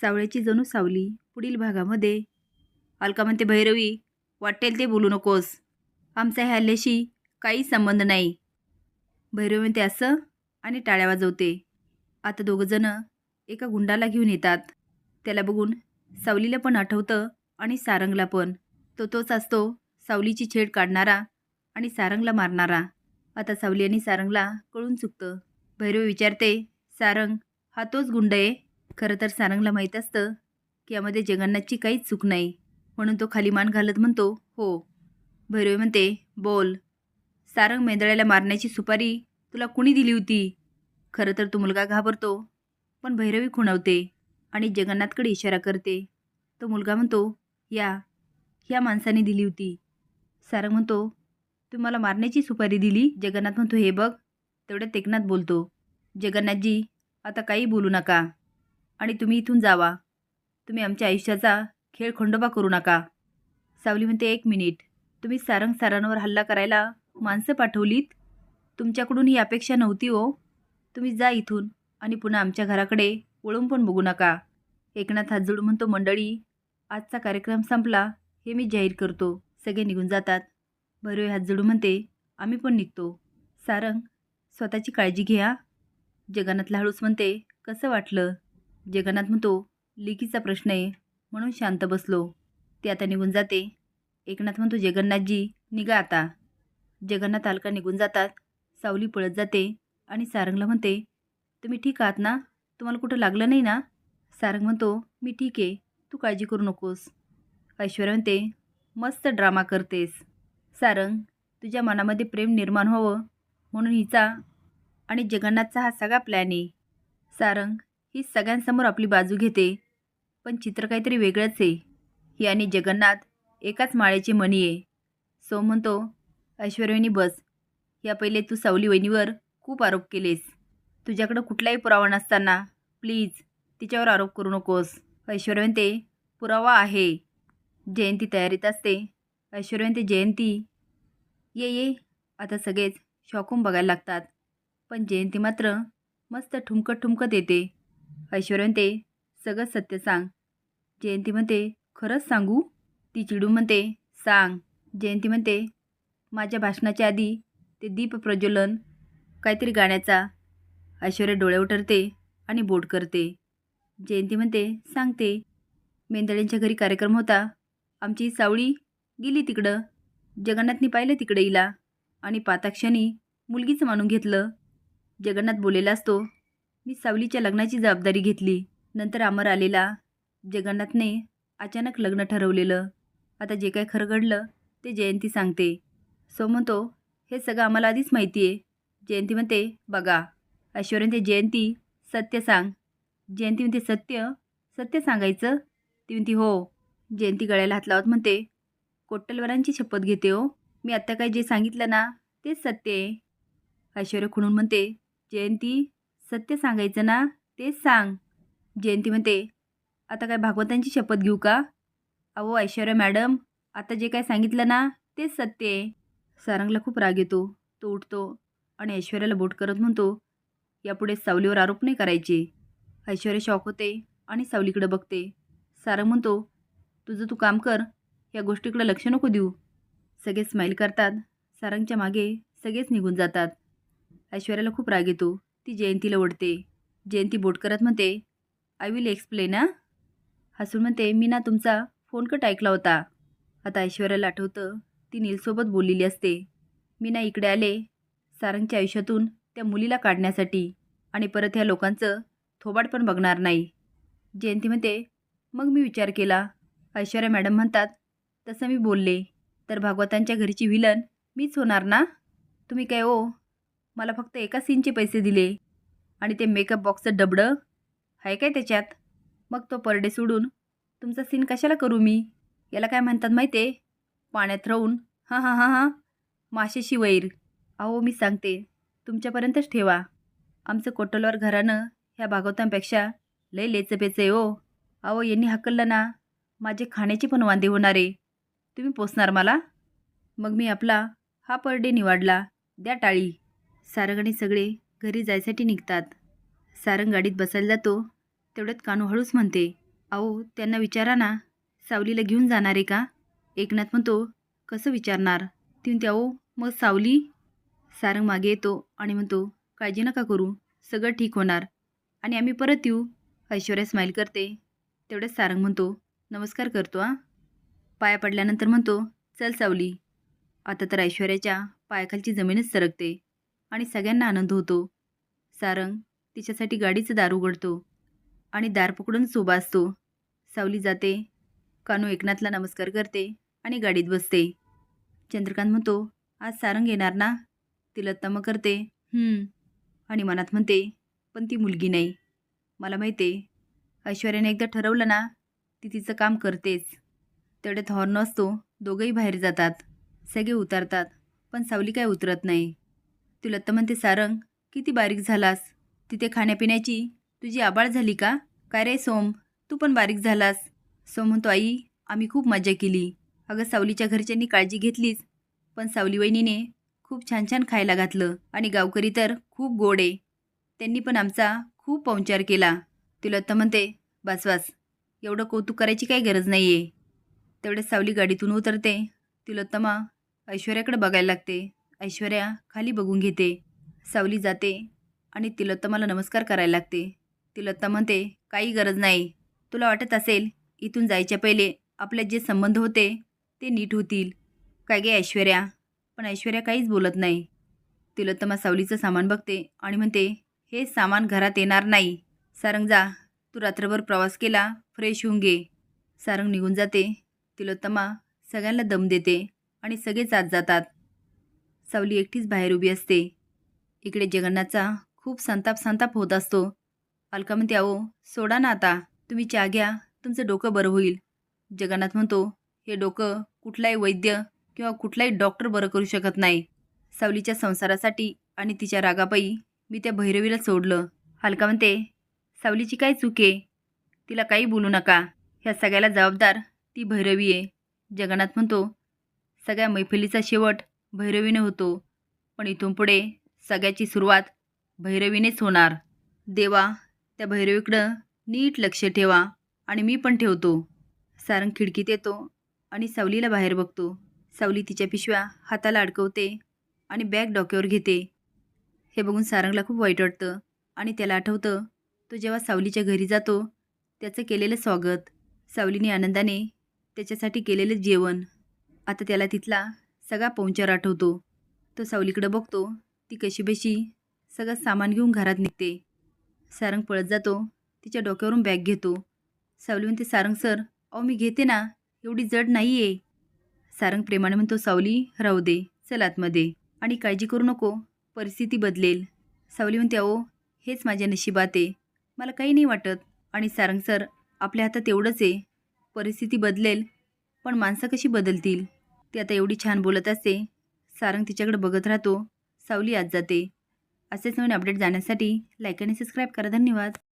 सावळ्याची जणू सावली पुढील भागामध्ये. अलका म्हणते भैरवी वाटेल ते बोलू नकोस. आमचा ह्या हल्ल्याशी काही संबंध नाही. भैरवी म्हणते असं? आणि टाळ्या वाजवते. आता दोघंजणं एका गुंडाला घेऊन येतात. त्याला बघून सावलीला पण आठवतं आणि सारंगला पण. तो तोच असतो सावलीची छेड काढणारा आणि सारंगला मारणारा. आता सावली आणि सारंगला कळून चुकतं. भैरव विचारते सारंग हा तोच गुंड आहे? खरं तर सारंगला माहीत असतं की यामध्ये जगन्नाथची काहीच चूक नाही. म्हणून तो खाली मान घालत म्हणतो हो. भैरवी म्हणते बोल. सारंग मेंदळ्याला मारण्याची सुपारी तुला कुणी दिली होती? खरं तर तो मुलगा घाबरतो. पण भैरवी खुणवते आणि जगन्नाथकडे इशारा करते. तो मुलगा म्हणतो या ह्या माणसाने दिली होती. सारंग म्हणतो तू मला मारण्याची सुपारी दिली? जगन्नाथ म्हणतो हे बघ. तेवढ्यात एकनाथ बोलतो जगन्नाथजी आता काही बोलू नका. आणि तुम्ही इथून जावा. तुम्ही आमच्या आयुष्याचा खेळ खंडोबा करू नका. सावली म्हणते एक मिनिट. तुम्ही सारंग सारांवर हल्ला करायला माणसं पाठवलीत? तुमच्याकडून ही अपेक्षा नव्हती हो. तुम्ही जा इथून आणि पुन्हा आमच्या घराकडे वळून पण बघू नका. एकनाथ हात जोडून म्हणतो मंडळी आजचा कार्यक्रम संपला. हे मी जाहीर करतो. सगळे निघून जातात. भैरवी हात जोडून म्हणते आम्ही पण निघतो. सारंग स्वतःची काळजी घ्या. जगन्नाथला हळूस म्हणते कसं वाटलं? जगन्नाथ म्हणतो लेकीचा प्रश्न आहे. म्हणून शांत बसलो. ते आता निघून जाते. एकनाथ म्हणतो जगन्नाथजी निघा आता. जगन्नाथ अलका निघून जातात. सावली पळत जाते आणि सारंगला म्हणते तुम्ही ठीक आहात ना? तुम्हाला कुठं लागलं नाही ना? सारंग म्हणतो मी ठीक आहे. तू काळजी करू नकोस. ऐश्वर्या म्हणते मस्त ड्रामा करतेस. सारंग तुझ्या मनामध्ये प्रेम निर्माण व्हावं म्हणून हिचा आणि जगन्नाथचा हा सगळा प्लॅन आहे. सारंग ही सगळ्यांसमोर आपली बाजू घेते. पण चित्र काहीतरी वेगळंच आहे. ही आणि जगन्नाथ एकाच माळेचे मणी आहे. सो म्हणतो ऐश्वर्यानी बस. या पहिले तू सावली वहिनीवर खूप आरोप केलेस. तुझ्याकडं कुठलाही पुरावा नसताना प्लीज तिच्यावर आरोप करू नकोस. ऐश्वर्या पुरावा आहे. जयंती तयारीत असते. ऐश्वर्या जयंती. ये ये. आता सगळेच शॉकून बघायला लागतात. पण जयंती मात्र मस्त ठुमकत ठुमकत येते ऐश्वर्या म्हणते सगळं सत्य सांग. जयंती म्हणते खरंच सांगू? ती चिडून म्हणते सांग. जयंती म्हणते माझ्या भाषणाच्या आधी ते दीप प्रज्वलन काहीतरी गाण्याचा. ऐश्वर्या डोळे उठरते आणि बोट करते. जयंती म्हणते सांगते. मेंदळ्यांच्या घरी कार्यक्रम होता. आमची सावळी गेली तिकडं. जगन्नाथनी पाहिलं तिकडे हिला आणि पाताक्षणी मुलगीच मानून घेतलं. जगन्नाथ बोलेला असतो मी सावलीच्या लग्नाची जबाबदारी घेतली. नंतर अमर आलेला. जगन्नाथने अचानक लग्न ठरवलेलं. आता जे काय खरं घडलं ते जयंती सांगते. सो म्हणतो हे सगळं आम्हाला आधीच माहिती आहे जयंती म्हणते बघा ऐश्वर्या ते जयंती सत्य सांग. जयंती म्हणते सत्य? सत्य सांगायचं? ती म्हणते हो. जयंती गळ्याला हात लावत म्हणते कोट्टलवरांची शपथ घेते हो. मी आत्ता काय जे सांगितलं ना तेच सत्य आहे. ऐश्वर्या खुणून म्हणते जयंती सत्य सांगायचं ना तेच सांग. जयंती म्हणते आता काय भागवतांची शपथ घेऊ का? अहो ऐश्वर्या मॅडम आता जे काय सांगितलं ना तेच सत्य आहे. सारंगला खूप राग येतो तो उठतो आणि ऐश्वर्याला बोट करत म्हणतो यापुढे सावलीवर आरोप नाही करायचे. ऐश्वर्या शॉक होते आणि सावलीकडे बघते. सारंग म्हणतो तुझं तू काम कर या गोष्टीकडे लक्ष नको देऊ. सगळे स्माईल करतात. सारंगच्या मागे सगळेच निघून जातात. ऐश्वर्याला खूप राग येतो. ती जयंतीला ओढते. जयंती बोट करत म्हणते आय विल एक्सप्लेन आ हसून म्हणते मी ना तुमचा फोन कट ऐकला होता. आता ऐश्वर्याला आठवतं ती नीलसोबत बोललेली असते. मी ना इकडे आले सारंगच्या आयुष्यातून त्या मुलीला काढण्यासाठी आणि परत ह्या लोकांचं थोबाड पण बघणार नाही. जयंती म्हणते मग मी विचार केला. ऐश्वर्या मॅडम म्हणतात तसं मी बोलले तर भागवतांच्या घरची विलन मीच होणार ना? तुम्ही काय ओ मला फक्त एका सीनचे पैसे दिले. आणि ते मेकअप बॉक्सचं डबडं. आहे काय त्याच्यात? मग तो परडे सोडून तुमचा सीन कशाला करू मी? याला काय म्हणतात माहिती? आहे पाण्यात राहून. हां हां हां हां. माशेशी वैर. अहो मी सांगते. तुमच्यापर्यंतच ठेवा. आमचं कोटलवर घरानं ह्या भागवतांपेक्षा लय लेचपेच आहे ओ अहो यांनी हकललं ना. माझे खाण्याची पण वांदे होणार. आहे तुम्ही पोचणार मला? मग मी आपला हा पर डे निवडला. द्या टाळी. सारंग आणि सगळे घरी जायसाठी निघतात. सारंग गाडीत बसायला जातो. तेवढ्यात कानू हळूच म्हणते अहो त्यांना विचारा ना. सावलीला घेऊन जाणार आहे का? एकनाथ म्हणतो कसं विचारणार? तिन म्हणते अहो मग सावली. सारंग मागे येतो आणि म्हणतो काळजी नका करू सगळं ठीक होणार. आणि आम्ही परत येऊ. ऐश्वर्या स्माईल करते. तेवढ्यात सारंग म्हणतो नमस्कार करतो आ. पाया पडल्यानंतर म्हणतो चल सावली. आता तर ऐश्वर्याच्या पायाखालची जमीनच सरकते. आणि सगळ्यांना आनंद होतो. सारंग तिच्यासाठी गाडीचं दार उघडतो आणि दार पकडून उभा असतो. सावली जाते. कानू एकनाथला नमस्कार करते आणि गाडीत बसते. चंद्रकांत म्हणतो आज सारंग येणार ना? तिला तम करते. आणि मनात म्हणते पण ती मुलगी नाही. मला माहिती आहे ऐश्वर्याने एकदा ठरवलं ना ती तिचं काम करतेच. तेवढ्यात हॉर्न असतो. दोघंही बाहेर जातात. सगळे उतरतात. पण सावली काय उतरत नाही. तुला तर म्हणते सारंग किती बारीक झालास. तिथे खाण्यापिण्याची तुझी आबाळ झाली का? काय रे सोम तू पण बारीक झालास. सोम म्हणतो आई आम्ही खूप मजा केली. अगं सावलीच्या घरच्यांनी काळजी घेतलीच. पण सावली वहिनीने खूप छान छान खायला घातलं आणि गावकरी तर खूप गोड आहे. त्यांनी पण आमचा खूप पाहुणचार केला. ती तर म्हणते बस बस. एवढं कौतुक करायची काही गरज नाही आहे तेवढ्या सावली गाडीतून उतरते. तिलोत्तमा ऐश्वर्याकडे बघायला लागते. ऐश्वर्या खाली बघून घेते. सावली जाते आणि तिलोत्तमाला नमस्कार करायला लागते. तिलोत्तम म्हणते काही गरज नाही. तुला वाटत असेल इथून जायच्या पहिले आपले जे संबंध होते ते नीट होतील. काय गे ऐश्वर्या? पण ऐश्वर्या काहीच बोलत नाही. तिलोत्तमा सावलीचं सामान बघते आणि म्हणते हे सामान घरात येणार नाही. सारंग जा तू रात्रभर प्रवास केला फ्रेश होऊन घे. सारंग निघून जाते. तिलोत्तमा सगळ्यांना दम देते आणि सगळेच आत जातात. सावली एकटीच बाहेर उभी असते. इकडे जगन्नाथचा खूप संताप संताप होत असतो. अलका म्हणते अहो सोडा ना आता. तुम्ही चहा घ्या. तुमचं डोकं बरं होईल. जगन्नाथ म्हणतो हे डोकं कुठलाही वैद्य किंवा कुठलाही डॉक्टर बरं करू शकत नाही. सावलीच्या संसारासाठी आणि तिच्या रागापायी मी त्या भैरवीला सोडलं. हलका म्हणते सावलीची काय चूक आहे? तिला काही बोलू नका. ह्या सगळ्याला जबाबदार ती भैरवी आहे. जगन्नाथ म्हणतो सगळ्या मैफिलीचा शेवट भैरवीने होतो. पण इथून पुढे सगळ्याची सुरुवात भैरवीनेच होणार. देवा त्या भैरवीकडं नीट लक्ष ठेवा आणि मी पण ठेवतो. सारंग खिडकीत येतो आणि सावलीला बाहेर बघतो. सावली तिच्या पिशव्या हाताला अडकवते आणि बॅग डोक्यावर घेते. हे बघून सारंगला खूप वाईट वाटतं आणि त्याला आठवतं तो जेव्हा सावलीच्या घरी जातो त्याचं केलेलं स्वागत. सावलीने आनंदाने त्याच्यासाठी केलेलं जेवण. आता त्याला तिथला सगळा पाहुणचार आठवतो. तो सावलीकडं बघतो. ती कशीबशी सगळं सामान घेऊन घरात निघते. सारंग पळत जातो. तिच्या डोक्यावरून बॅग घेतो. सावली म्हणते सारंग सर अहो मी घेते ना. एवढी जड नाही आहे सारंग प्रेमाने म्हणतो सावली राहू दे. चल आतमध्ये. आणि काळजी करू नको. परिस्थिती बदलेल. सावली म्हणते अहो हेच माझ्या नशिबात आहे. मला काही नाही वाटत. आणि सारंग सर आपल्या हातात एवढंच आहे. परिस्थिती बदलेल पण माणसं कशी बदलतील? ती आता एवढी छान बोलत असते. सारंग तिच्याकडे बघत राहतो. सावली आत जाते. असेच नवीन अपडेट जाण्यासाठी लाईक आणि सबस्क्राईब करा. धन्यवाद.